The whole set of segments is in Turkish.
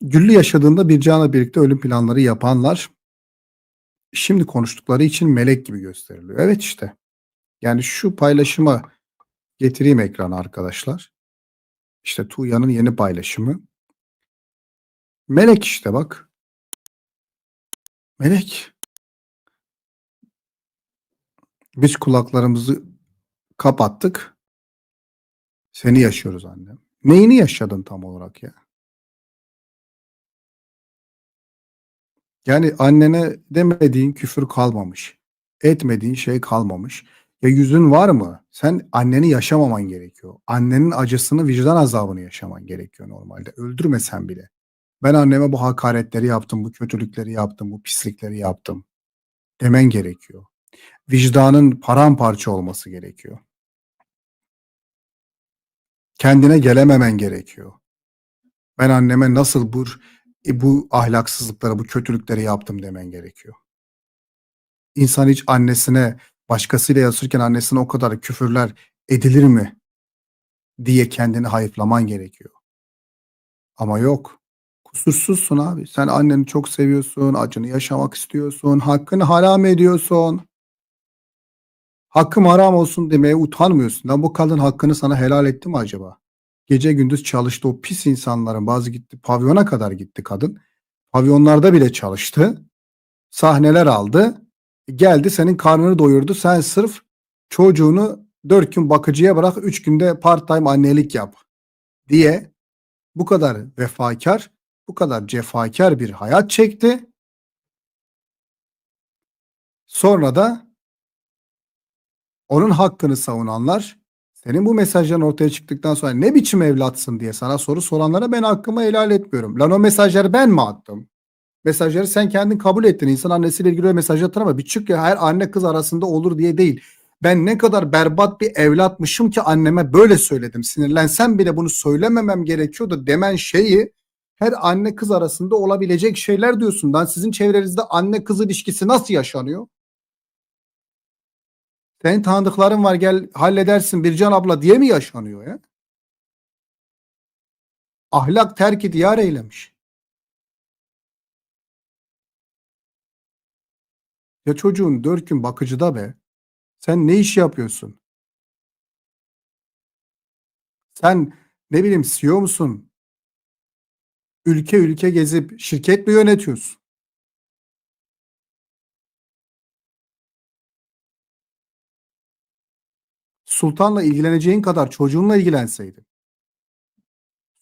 Güllü yaşadığında Bircan'la birlikte ölüm planları yapanlar şimdi konuştukları için melek gibi gösteriliyor. Evet işte. Yani şu paylaşıma getireyim ekrana arkadaşlar. İşte Tuğya'nın yeni paylaşımı. Melek işte bak. Melek. Biz kulaklarımızı kapattık. Seni yaşıyoruz annem. Neyini yaşadın tam olarak ya? Yani annene demediğin küfür kalmamış. Etmediğin şey kalmamış. Ya yüzün var mı? Sen anneni yaşamaman gerekiyor. Annenin acısını, vicdan azabını yaşaman gerekiyor normalde. Öldürmesen bile. Ben anneme bu hakaretleri yaptım, bu kötülükleri yaptım, bu pislikleri yaptım. Demen gerekiyor. Vicdanın paramparça olması gerekiyor. Kendine gelememen gerekiyor. Ben anneme nasıl bu e, bu ahlaksızlıkları, bu kötülükleri yaptım demen gerekiyor. İnsan hiç annesine başkasıyla yazırken annesine o kadar küfürler edilir mi diye kendini hayıflaman gerekiyor. Ama yok. Kusursuzsun abi. Sen anneni çok seviyorsun, acını yaşamak istiyorsun, hakkını haram ediyorsun. Hakkım haram olsun demeye utanmıyorsun. Lan bu kadın hakkını sana helal etti mi acaba? Gece gündüz çalıştı o pis insanların bazı gitti pavyona kadar gitti kadın. Pavyonlarda bile çalıştı. Sahneler aldı. Geldi senin karnını doyurdu. Sen sırf çocuğunu dört gün bakıcıya bırak üç günde part time annelik yap diye bu kadar vefakar, bu kadar cefakar bir hayat çekti. Sonra da onun hakkını savunanlar senin bu mesajların ortaya çıktıktan sonra ne biçim evlatsın diye sana soru soranlara ben hakkımı helal etmiyorum. Lan o mesajları ben mi attım? Mesajları sen kendin kabul ettin. İnsan annesiyle ilgili mesaj atar ama bir çık ya her anne kız arasında olur diye değil. Ben ne kadar berbat bir evlatmışım ki anneme böyle söyledim. Sinirlensem bile bunu söylememem gerekiyordu demen şeyi her anne kız arasında olabilecek şeyler diyorsun. Lan sizin çevrenizde anne kız ilişkisi nasıl yaşanıyor? Senin tanıdıkların var gel halledersin Bircan abla diye mi yaşanıyor ya? Ahlak terki diyar eylemiş. Ya çocuğun dört gün bakıcıda be. Sen ne iş yapıyorsun? Sen ne bileyim CEO musun? Ülke ülke gezip şirket mi yönetiyorsun? Sultanla ilgileneceğin kadar çocuğunla ilgilenseydin.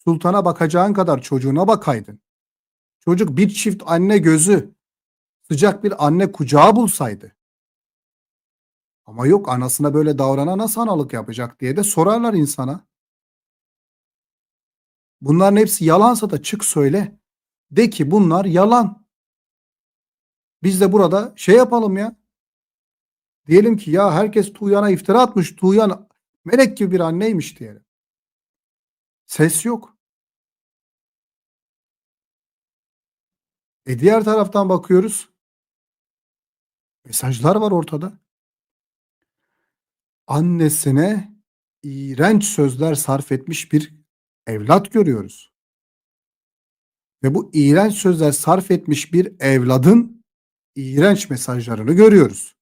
Sultana bakacağın kadar çocuğuna bakaydın. Çocuk bir çift anne gözü, sıcak bir anne kucağı bulsaydı. Ama yok anasına böyle davrana nasıl analık yapacak diye de sorarlar insana. Bunların hepsi yalansa da çık söyle. De ki bunlar yalan. Biz de burada şey yapalım ya. Diyelim ki ya herkes Tuğyan'a iftira atmış. Tuğyan melek gibi bir anneymiş diyelim. Ses yok. E diğer taraftan bakıyoruz. Mesajlar var ortada. Annesine iğrenç sözler sarf etmiş bir evlat görüyoruz. Ve bu iğrenç sözler sarf etmiş bir evladın iğrenç mesajlarını görüyoruz.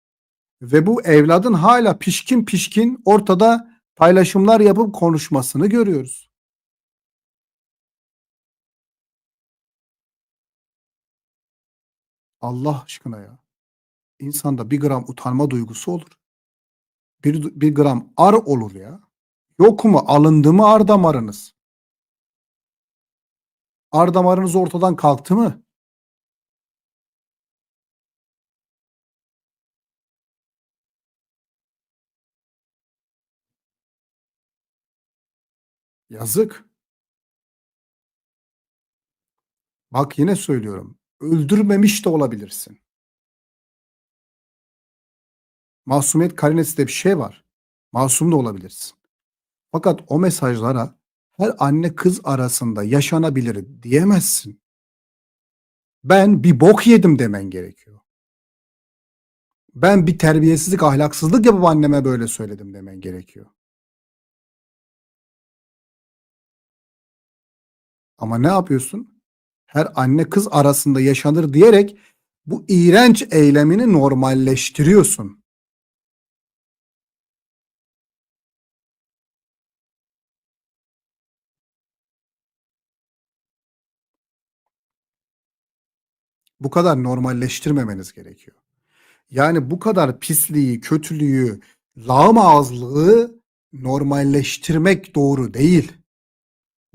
Ve bu evladın hala pişkin pişkin ortada paylaşımlar yapıp konuşmasını görüyoruz. Allah aşkına ya. İnsanda bir gram utanma duygusu olur. Bir, bir gram ar olur ya. Yok mu? Alındı mı ar damarınız? Ar damarınız ortadan kalktı mı? Yazık. Bak yine söylüyorum. Öldürmemiş de olabilirsin. Masumiyet karinesi de bir şey var. Masum da olabilirsin. Fakat o mesajlara her anne kız arasında yaşanabilir diyemezsin. Ben bir bok yedim demen gerekiyor. Ben bir terbiyesizlik, ahlaksızlık yapıp anneme böyle söyledim demen gerekiyor. Ama ne yapıyorsun? her anne kız arasında yaşanır diyerek bu iğrenç eylemini normalleştiriyorsun. Bu kadar normalleştirmemeniz gerekiyor. Yani bu kadar pisliği, kötülüğü, lağımağızlığı normalleştirmek doğru değil.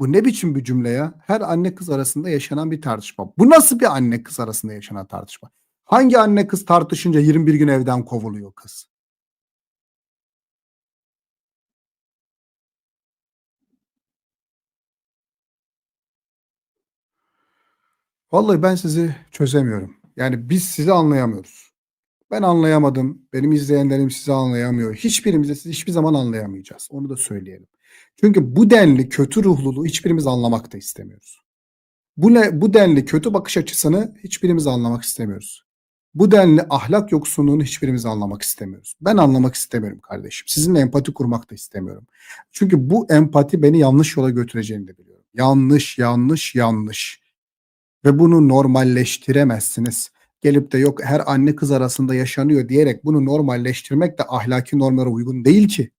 Bu ne biçim bir cümle ya? Her anne kız arasında yaşanan bir tartışma. Bu nasıl bir anne kız arasında yaşanan tartışma? Hangi anne kız tartışınca 21 gün evden kovuluyor kız? Vallahi ben sizi çözemiyorum. Yani biz sizi anlayamıyoruz. Ben anlayamadım. Benim izleyenlerim sizi anlayamıyor. Hiçbirimiz de sizi hiçbir zaman anlayamayacağız. Onu da söyleyelim. Çünkü bu denli kötü ruhluluğu hiçbirimiz anlamak da istemiyoruz. Bu, ne, bu denli kötü bakış açısını hiçbirimiz anlamak istemiyoruz. Bu denli ahlak yoksunluğunu hiçbirimiz anlamak istemiyoruz. Ben anlamak istemiyorum kardeşim. Sizinle empati kurmak da istemiyorum. Çünkü bu empati beni yanlış yola götüreceğini de biliyorum. Yanlış, yanlış, yanlış. Ve bunu normalleştiremezsiniz. Gelip de yok her anne kız arasında yaşanıyor diyerek bunu normalleştirmek de ahlaki normlara uygun değil ki.